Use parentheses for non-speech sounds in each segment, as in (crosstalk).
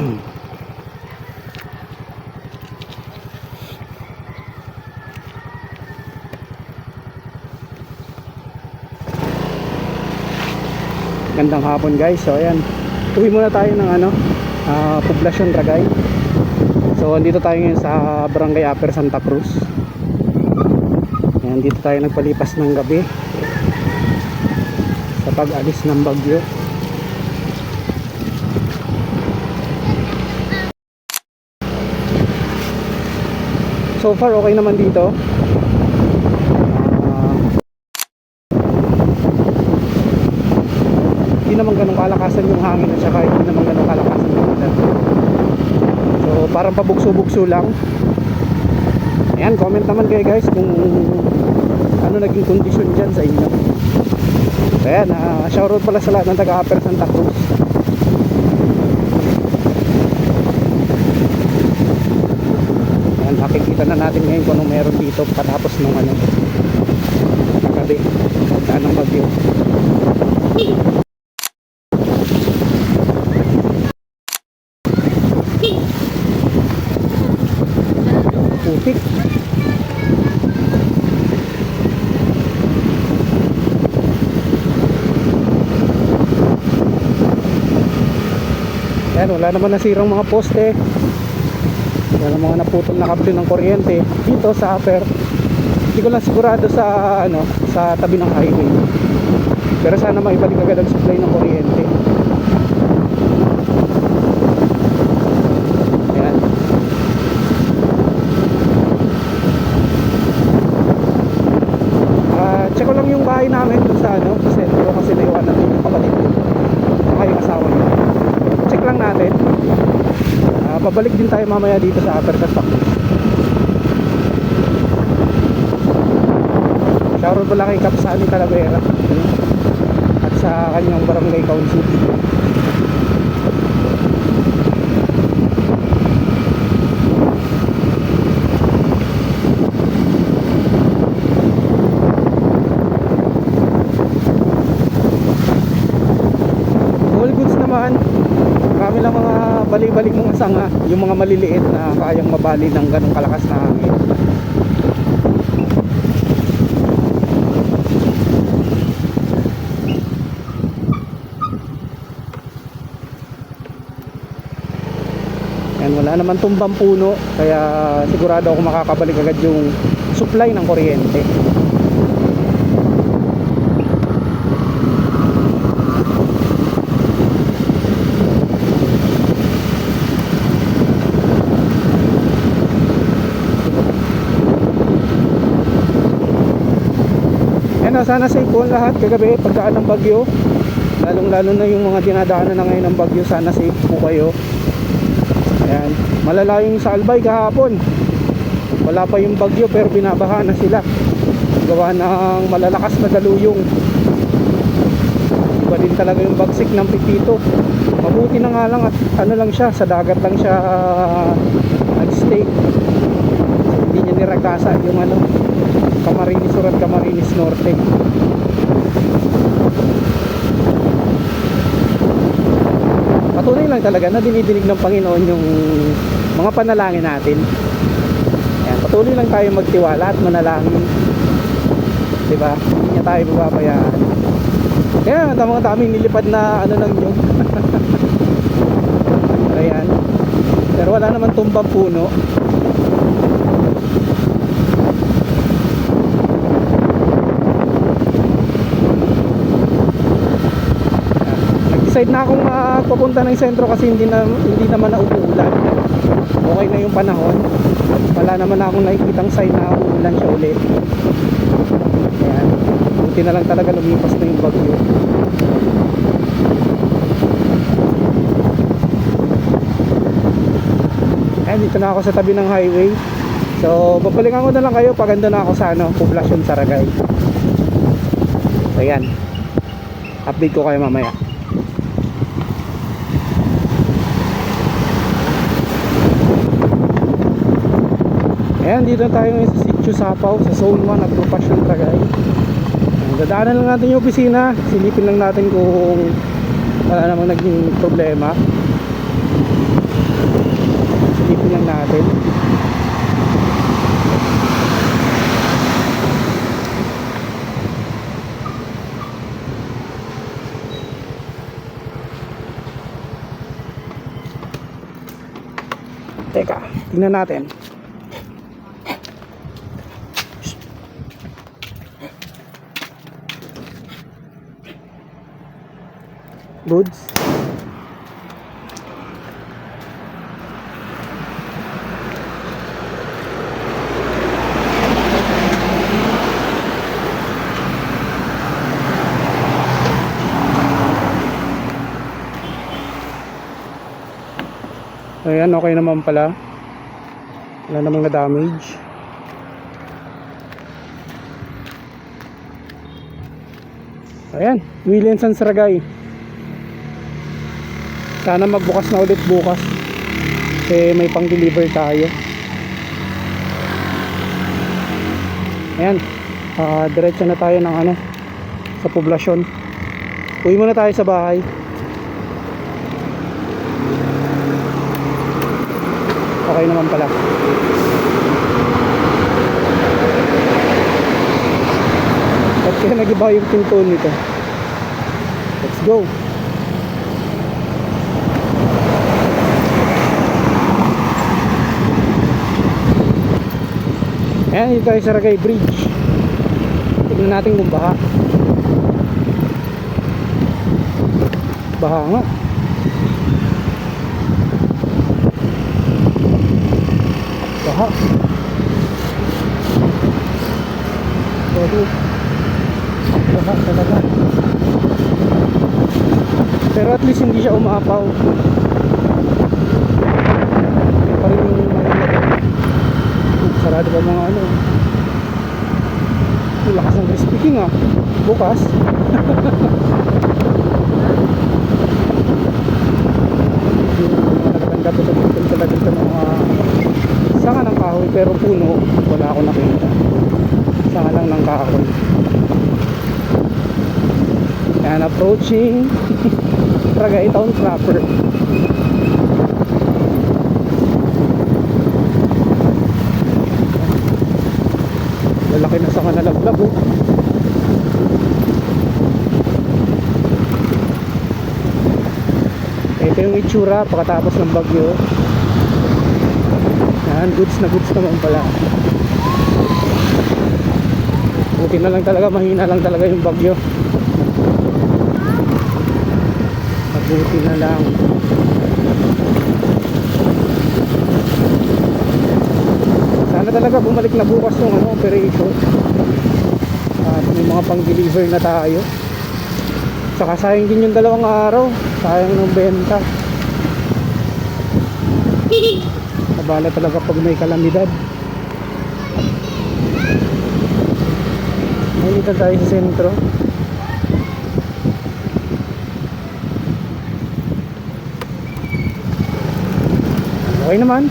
(clears throat) Gandang hapon guys. So ayan. Uwi muna tayo ng ano, uh, Poblacion Ragay. So andito tayo ngayon sa Barangay Upper Santa Cruz. Ayan, dito tayo nagpalipas ng gabi sa pag-alis ng bagyo. So far okay naman dito. Ah, hindi naman ganun kalakasan yung hangin at saka hindi naman ganun kalakasan yung ulan. So parang pabugso-bugso lang. Ayan, comment naman kayo guys kung ano naging kondisyon dyan sa inyo. So ayan, uh, shoutout pala sa lahat ng taga-Upper Santa Cruz. Makikita na natin ngayon kung anong meron dito patapos ng ano, kagabi, pagdaan ng bagyo. Putik. Ayan, wala naman nasirang mga poste. Wala mga naputol na kable ng kuryente dito sa upper. Hindi ko lang sigurado sa ano, sa tabi ng highway. Pero sana maibalik agad ang supply ng kuryente. Ayan. Ah, check ko lang yung bahay namin dun sa ano, sa sentro kasi naiwan natin yung kapatid ko. Saka yung asawa niya. Check lang natin. Pabalik din tayo mamaya dito sa Upper Cruz. Shoutout pala kay Kapsani Talavera at sa kanyang barangay council. All goods naman. Marami lang mga balik-balik mga sanga, yung mga maliliit na kayang mabali ng ganong kalakas na hangin. Yan, wala naman tumbang puno, kaya sigurado ako makakabalik agad yung supply ng kuryente. O, sana safe po ang lahat kagabi pagkaan ng bagyo. Lalong lalo na yung mga dinadaanan na ngayon ng bagyo, sana safe po kayo. Ayan, malala yung sa Albay kahapon. Wala pa yung bagyo pero binabaha na sila. Gawa ng malalakas na daluyong. Iba din talaga yung bagsik ng pipito. Mabuti na nga lang at ano lang siya, sa dagat lang siya ah, nag-stay. Hindi niya niragasa yung ano, Camarines Sur at Camarines Norte. Patunay lang talaga na dinidinig ng Panginoon yung mga panalangin natin. Ayan, patuloy lang tayo magtiwala at manalangin. 'Di ba? Hindi niya tayo bababayaan. Kaya tamang daming nilipad na ano ng nyug. (laughs) Ayan. Pero wala naman tumbang puno. Nag-decide na akong magpapunta ng sentro kasi hindi na hindi naman na umuulan. Okay na yung panahon. Wala naman na akong nakikitang sign na uulan siya ulit. Ayan. Buti na lang talaga lumipas na yung bagyo. Ayan, dito na ako sa tabi ng highway. So, babalikan ko na lang kayo pag na ako sa ano, Poblacion Saragay. So, ayan. Update ko kayo mamaya. Ayan, dito na tayo ngayon sa Sitio Sapaw, sa Zone 1, Agrupasyong Tagay. Ayan, Dadaanan lang natin yung opisina. Silipin lang natin kung wala namang naging problema. Silipin lang natin. Tingnan natin. Goods Ayan, okay naman pala. Wala namang na-damage. Ayan, Williams and Saragay. Sana magbukas na ulit bukas. Kasi may pang-deliver tayo. Ayan, ah diretso na tayo ng ano, sa poblasyon. Uwi muna tayo sa bahay. Okay naman pala. Ba't kaya nag-iba yung pinto nito? Let's go. Ayan, dito tayo sa Ragay Bridge. Tignan natin kung baha. Baha nga. Baha. Baha talaga. Pero at least hindi siya umapaw. Yan pa rin yung. Sarado ba mga ano? Ang lakas ng speaking ah. Bukas. (laughs) yung nagtanda ko sa dito talaga sa mga sanga ng kahoy pero puno wala ako nakita sanga lang ng kahoy yan approaching (laughs) Ragay Town proper lalaki na sanga nalaglag oh. Ito yung itsura pagkatapos ng bagyo. Yan goods na goods naman pala. Buti na lang talaga mahina lang talaga yung bagyo mabuti na lang sana talaga bumalik na bukas yung ano, operation at may mga pang deliver na tayo Saka sayang din yung dalawang araw. Sayang ng benta. Kabala talaga pag may kalamidad. Nandito tayo sa sentro. Okay naman.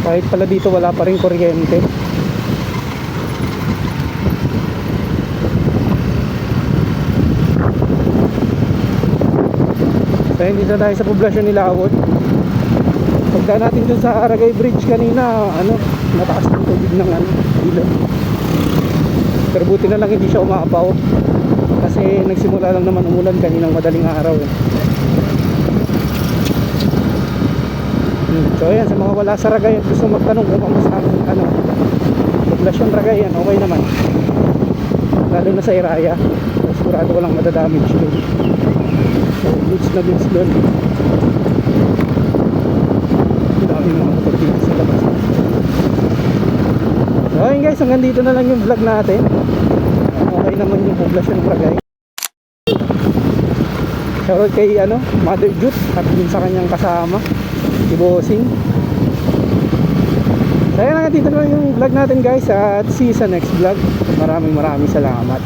kahit pala dito wala pa rin kuryente. So dito tayo sa poblasyon ni Lawot. Pagka natin dun sa Aragay Bridge kanina ano mataas ng tubig ng ano ilog pero buti na lang hindi siya umapaw kasi nagsimula lang naman umulan kaninang madaling araw eh. Hmm. So ayan, sa mga wala sa Ragay gusto magtanong kung kamusta ang ano, poblasyon Ragay yan, okay naman. Lalo na sa Iraya. Sigurado walang madadamage doon. So goods na goods doon. Ang dami mga motor dito sa labas. Guys, hanggang dito na lang yung vlog natin. Okay naman yung poblasyon Ragay. Shoutout kay ano, Mother Jute at din sa kanyang kasama si Bossing Kaya na dito na yung vlog natin guys at see you sa next vlog maraming maraming salamat